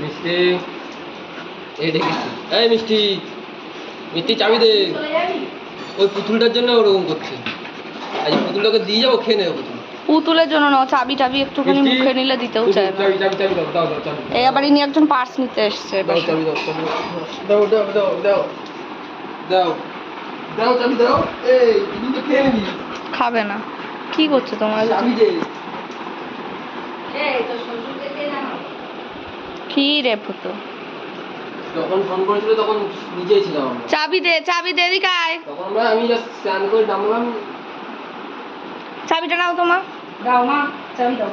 মিষ্টি। এই দেখেছি এই মিষ্টি মিষ্টি চাবি দে। ওই পুতুলটার জন্য ওরকম করছে। আজ পুতুলটাকে দিয়ে যাব খেয়ে নেবে পুতুল পুতুলের জন্য না চাবি টাবি একটুখানি মুখে নিলে দিতেও চায় না। চাবি চাবি চাবি দাও দাও দাও চাবি এই আবার ইনি একজন পার্স নিতে এসছে দাও চাবি দাও দাও দাও দাও দাও দাও দাও। চাবি দাও। এই তো খেয়ে নিবি। খাবে না। কি করছ তোমার? চাবি দে। এই জানো কি রে পুতো যখন ফোন করেছিল তখন নিজেই ছিলাম আমরা। চাবি দে চাবি দে এদিকে আয়। তখন আমরা আমি জাস্ট স্নান করে নামলাম চাবিটা নাও তোমার দাও মা চাবি দাও।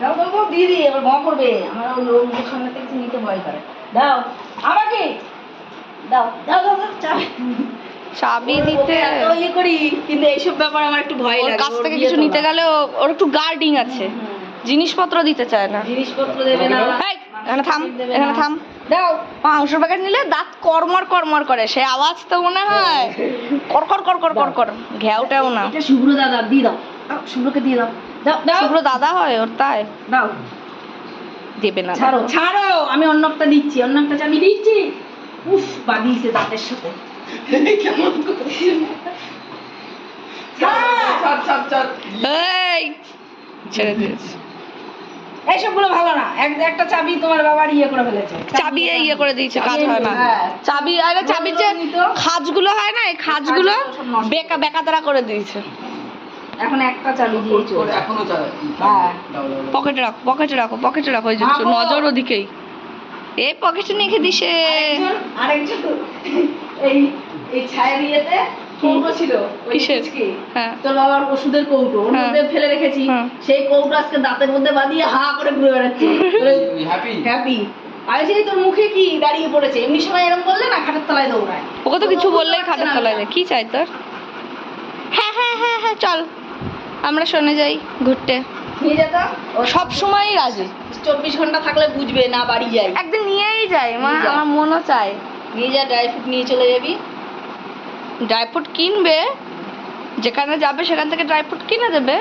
দাও দাও দাও দিদি এবার মা করবে। আমার ওই সামনে থেকে নিতে ভয় করে। দাও। আমাকে দাও দাও দাও দাও চাবি। চাবি দিতে। ইয়ে করি কিন্তু এইসব ব্যাপার আমার একটু ভয় লাগে। কাছ থেকে কিছু নিতে। গেলে ওর একটু গার্ডিং আছে। জিনিসপত্র দিতে চায় না। জিনিসপত্র দেবে না। এখানে থাম এখানে থাম। দাও মাংসের প্যাকেট নিলে দাঁত কর্মর কর্মর করে সে আওয়াজ তো মনে হয়। কর কর কর কর কর কর ঘ্যাওটাও না। এটা শুভ্র দাদা দিয়ে দাও। শুভ্রকে দিয়ে দাও। দাও দাও। শুভ্র দাদা হয় ওর তাই। দাও। দেবে না। ছাড়ো ছাড়ো আমি অন্য একটা দিচ্ছি অন্য একটা চাবি দিচ্ছি। উফ বাদিয়েছে দাঁতের সাথে। কেমন ছাড়। ছাড় ছাড় ছাড়। এই ছেড়ে দিয়েছে। এইসবগুলো ভালো না। এক একটা চাবি তোমার বাবার ইয়ে করে ফেলেছে। চাবি এই ইয়ে করে দিয়েছে কাজ হয় না। হ্যাঁ। চাবি আরে চাবির যে। খাজগুলো হয় না এই খাজগুলো বেকা বেকা তারা করে দিয়েছে। এখন একটা চাবি দিয়ে চলে। এখনও চালাই হ্যাঁ। পকেটে রাখো পকেটে রাখো পকেটে রাখো ওই যে নজর ওদিকেই। এ পকেটে রেখে দিছে। আরেকজন আরেকজন। এই এই ছায়ের ইয়েতে কৌটো ছিল? হ্যাঁ। তোর বাবার ওষুধের কৌটো ওর হ্যাঁ। মধ্যে ফেলে রেখেছি হ্যাঁ। সেই কৌটো আজকে দাঁতের মধ্যে বাঁধিয়ে হা করে ঘুরে বেড়াচ্ছে। হ্যাপি হ্যাপি আমি সেই তোর মুখে কি দাঁড়িয়ে পড়েছে? এমনি সময় এরকম বললে না খাটের তলায় দৌড়ায়। ওকে তো কিছু বললেই খাটের তলায় দেয়। কি চাই তোর? হ্যাঁ হ্যাঁ হ্যাঁ হ্যাঁ চল। আমরা শোনে যাই ঘুরতে। নিয়ে সব সময়ই রাজি। চব্বিশ ঘণ্টা থাকলে বুঝবে না বাড়ি যাই। একদিন নিয়েই যাই মা আমার মনও চায়। নিয়ে যা ড্রাই ফ্রুট নিয়ে চলে যাবি। ড্রাই ফ্রুট কিনবে যেখানে যাবে সেখান থেকে ড্রাই ফ্রুট কিনে দেবে।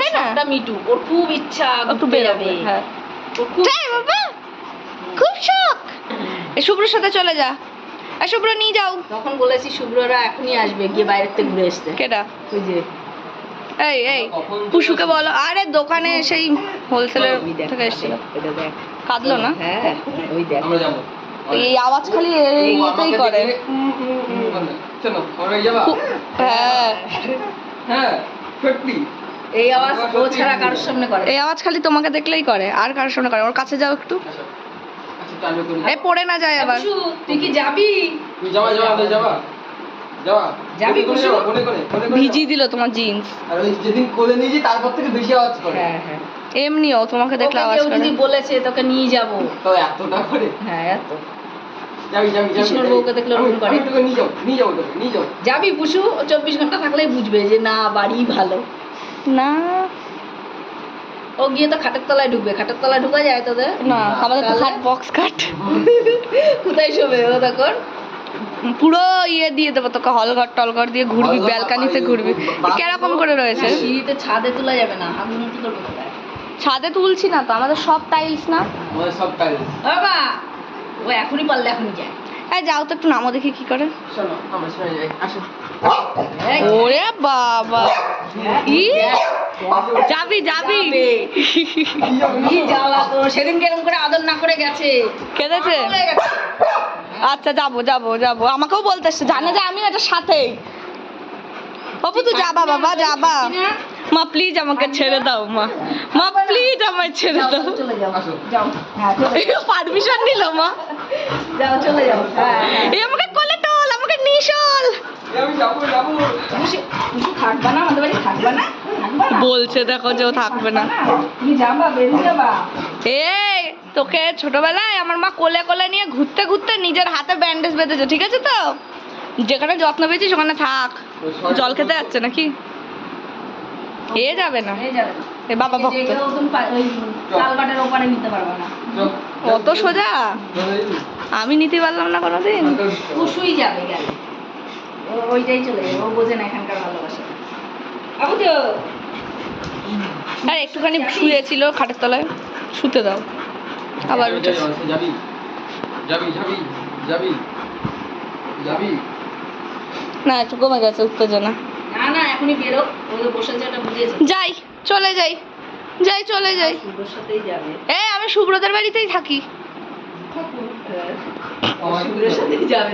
তাই না? সবটা মিটু ওর খুব ইচ্ছা একটু বেরোবে হ্যাঁ। ওর বাবা? খুব শখ। এ শুভ্রর সাথে চলে যা। শুভ্র নিয়ে যাও। তখন বলেছি শুভ্ররা এখনই আসবে গিয়ে বাইরের থেকে ঘুরে এসছে কেটা ওই যে এই এই পুশুকে বলো। আরে দোকানে সেই হোলসেলের থেকে এসেছিল। কাঁদলো না? হ্যাঁ ওই দেখ। এই আওয়াজ খালি ও এই ইয়েতেই করে। উম আমরা যাবা? হ্যাঁ। হ্যাঁ সত্যি। এই আওয়াজ ও ছাড়া কারোর সামনে করে এই আওয়াজ খালি তোমাকে দেখলেই করে আর কারোর সামনে করে ওর কাছে যাও একটু। আচ্ছা আচ্ছা এই পড়ে না যায় আবার। তুই কি যাবি? তুই যাবা যাবা তুই যাবা। ভিজি দিল তোমার জিন্স আর ওই যেদিন কোলে নিয়েছি তারপর থেকে বেশি আওয়াজ করে। হ্যাঁ হ্যাঁ। এমনিও তোমাকে দেখলে আওয়াজ করে যদি বলেছে তোকে নিয়ে যাব। তো এতটা করে? হ্যাঁ এত কৃষ্ণর বউকে দেখলে ওরকম করে। যাব চব্বিশ ঘণ্টা থাকলেই বুঝবে যে না বাড়ি ভালো। না। ও গিয়ে তো খাটের তলায় ঢুকবে। খাটের তলায় ঢুকা যায় তোদের? না আমাদের তো খাট বক্স খাট। কোথায় শোবে ও তখন? পুরো ইয়ে দিয়ে দেবো তোকে হল ঘর টল ঘর দিয়ে ঘুরবি ব্যালকানিতে ঘুরবি। কেরকম করে রয়েছে? সিঁড়িতে ছাদে তোলা যাবে না আগুন কি করবে? ছাদে তুলছি না তো আমাদের সব টাইলস না? আমাদের সব টাইলস। বাবা! ও এখনই পারলে এখনই যায়। হ্যাঁ যাও তো একটু নামো দেখি কি করে। শোনো আমরা শুনে যাই আসো। ওরে বাবা। ই? যাবি যাবি। কি জ্বালা তো? সেদিন কেরম করে আদর না করে গেছে। কেঁদেছে? হয়ে। আচ্ছা যাব যাব যাব। আমাকেও বলতে এসছে জানে যে আমি এটা সাথেই। বাবু তুই যাবা বাবা যাবা? মা প্লিজ আমাকে ছেড়ে দাও মা। মা প্লিজ আমায় ছেড়ে দাও। চলে যাও। আসো। যাও। হ্যাঁ পারমিশন নিল মা। যাও চলে যাও হ্যাঁ এই আমাকে কোলে তোল আমাকে নিশল এই আমি যাব যাব খুশি খুশি থাকবা না আমাদের বাড়ি থাকবা না? বলছে দেখো যে ও থাকবে না। তুমি যাবা বেরিয়ে যাবা। এই তোকে ছোটবেলায় আমার মা কোলে কোলে নিয়ে ঘুরতে ঘুরতে নিজের হাতে ব্যান্ডেজ বেঁধেছে ঠিক আছে তো? যেখানে যত্ন পেয়েছিস ওখানে থাক। জল খেতে যাচ্ছে নাকি? এ যাবে না। যাবে না। এ বাবা ভক্ত। লালবাটের নিতে না। অত সোজা। আমি নিতে পারলাম না কোনোদিন। আচ্ছা, কুসুই যাবে গেলে। ওইটাই চলে ও বোঝে না এখানকার ভালোবাসা। আবু তো। একটুখানি শুয়েছিল খাটের তলায়। শুতে দাও। আবার আচ্ছা, উঠে আচ্ছা, যাবি। যাবি যাবি যাবি। যাবি। না একটু কমে গেছে উত্তেজনা। না না এখনই বেরো। ও বসেছে ওটা বুঝিয়েছে যাই। চলে যাই যাই চলে যাই। এ আমি সুব্রতের বাড়িতেই থাকি। সাথেই যাবে